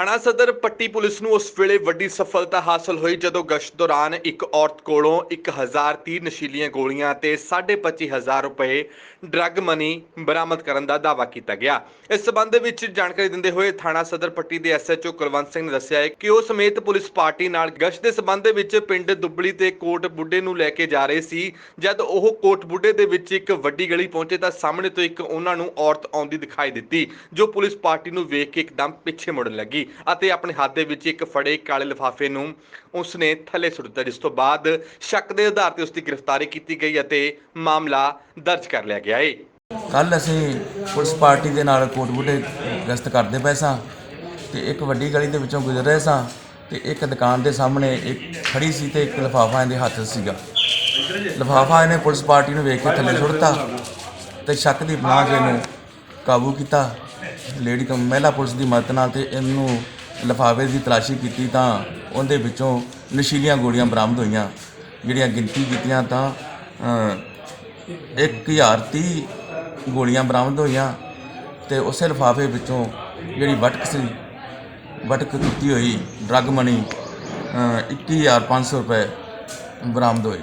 ਥਾਣਾ ਸਦਰ ਪੱਟੀ ਪੁਲਿਸ ਨੂੰ ਉਸ ਵੇਲੇ ਵੱਡੀ ਸਫਲਤਾ ਹਾਸਲ ਹੋਈ ਜਦੋਂ ਗਸ਼ਤ ਦੌਰਾਨ ਇੱਕ ਔਰਤ ਕੋਲੋਂ 1030 ਨਸ਼ੀਲੀਆਂ ਗੋਲੀਆਂ ਤੇ 25000 ਰੁਪਏ ਡਰੱਗ ਮਨੀ ਬਰਾਮਦ ਕਰਨ ਦਾ ਦਾਅਵਾ ਕੀਤਾ ਗਿਆ। ਇਸ ਸਬੰਧ ਵਿੱਚ ਜਾਣਕਾਰੀ ਦਿੰਦੇ ਹੋਏ ਥਾਣਾ ਸਦਰ ਪੱਟੀ ਦੇ ਐਸਐਚਓ ਕੁਲਵੰਤ ਸਿੰਘ ਨੇ ਦੱਸਿਆ ਹੈ ਕਿ ਉਹ ਸਮੇਤ ਪੁਲਿਸ ਪਾਰਟੀ ਨਾਲ ਗਸ਼ਤ ਦੇ ਸਬੰਧ ਵਿੱਚ ਪਿੰਡ ਦੁੱਬਲੀ ਤੇ ਕੋਟ ਬੁੱਢੇ ਨੂੰ ਲੈ ਕੇ ਜਾ ਰਹੇ ਸੀ। ਜਦ ਉਹ ਕੋਟ ਬੁੱਢੇ ਦੇ ਵਿੱਚ ਇੱਕ ਵੱਡੀ ਗਲੀ ਪਹੁੰਚੇ ਤਾਂ ਸਾਹਮਣੇ ਤੋਂ ਇੱਕ ਉਹਨਾਂ ਨੂੰ ਔਰਤ ਆਉਂਦੀ ਦਿਖਾਈ ਦਿੱਤੀ, ਜੋ ਪੁਲਿਸ ਪਾਰਟੀ ਨੂੰ ਵੇਖ ਕੇ ਇੱਕਦਮ ਪਿੱਛੇ ਮੁੜਨ ਲੱਗੀ। ਅਤੇ ਆਪਣੇ ਹੱਥ ਦੇ ਵਿੱਚ ਇੱਕ ਫੜੇ ਕਾਲੇ ਲਿਫਾਫੇ ਨੂੰ ਉਸਨੇ ਥੱਲੇ ਸੁੱਟ ਦਿੱਤਾ, ਜਿਸ ਤੋਂ ਬਾਅਦ ਸ਼ੱਕ ਦੇ ਆਧਾਰ ਤੇ ਉਸ ਦੀ ਗ੍ਰਿਫਤਾਰੀ ਕੀਤੀ ਗਈ ਅਤੇ ਮਾਮਲਾ ਦਰਜ ਕਰ ਲਿਆ ਗਿਆ ਹੈ ਕੱਲ ਅਸੀਂ ਪੁਲਿਸ ਪਾਰਟੀ ਦੇ ਨਾਲ ਕੋਟਬੁੱਢੇ ਗਸ਼ਤ ਕਰਦੇ ਪਏ ਸਾਂ ਤੇ ਇੱਕ ਵੱਡੀ ਗਲੀ ਦੇ ਵਿੱਚੋਂ ਗੁਜ਼ਰ ਰਹੇ ਸਾਂ ਤੇ ਇੱਕ ਦੁਕਾਨ ਦੇ ਸਾਹਮਣੇ ਇੱਕ ਖੜੀ ਸੀ ਤੇ ਇੱਕ ਲਿਫਾਫਾ ਇਹਦੇ ਹੱਥ ਸੀਗਾ। ਲਿਫਾਫਾ ਇਹਨੇ ਪੁਲਿਸ ਪਾਰਟੀ ਨੂੰ ਵੇਖ ਕੇ ਥੱਲੇ ਸੁੱਟਤਾ ਤੇ ਸ਼ੱਕ ਦੀ ਬਣਾ ਕੇ ਇਹਨੂੰ ਕਾਬੂ ਕੀਤਾ ਲੇਡੀ ਕਮ ਮਹਿਲਾ ਪੁਲਿਸ ਦੀ ਮਦਦ ਨਾਲ ਤੇ ਇਹਨੂੰ ਲਿਫਾਫੇ ਦੀ ਤਲਾਸ਼ੀ ਕੀਤੀ ਤਾਂ ਉਹਦੇ ਵਿੱਚੋਂ ਨਸ਼ੀਲੀਆਂ ਗੋਲੀਆਂ ਬਰਾਮਦ ਹੋਈਆਂ। ਜਿਹੜੀਆਂ ਗਿਣਤੀ ਕੀਤੀਆਂ ਤਾਂ ਅ, 1030 ਗੋਲੀਆਂ ਬਰਾਮਦ ਹੋਈਆਂ ਤੇ ਉਸੇ ਲਿਫਾਫੇ ਵਿੱਚੋਂ ਜਿਹੜੀ ਵਟਕ ਸੀ ਵਟਕ ਕੀਤੀ ਹੋਈ ਡਰੱਗ ਮਨੀ ਅ, 21500 ਰੁਪਏ ਬਰਾਮਦ ਹੋਏ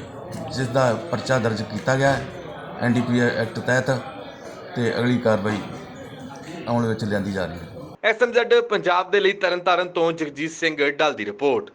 ਜਿਸ ਦਾ ਪਰਚਾ ਦਰਜ ਕੀਤਾ ਗਿਆ ਹੈ ਐਨਡੀਪੀ ਐਕਟ ਤਹਿਤ ਤੇ ਅਗਲੀ ਕਾਰਵਾਈ ਆਉਣ ਵਿੱਚ ਲਿਆਂਦੀ ਜਾ ਰਹੀ ਹੈ। ਐਸਐਮਜ਼ੈਡ ਪੰਜਾਬ ਦੇ ਲਈ ਤਰਨਤਾਰਨ ਤੋਂ ਜਗਜੀਤ ਸਿੰਘ ਡਲ ਦੀ ਰਿਪੋਰਟ।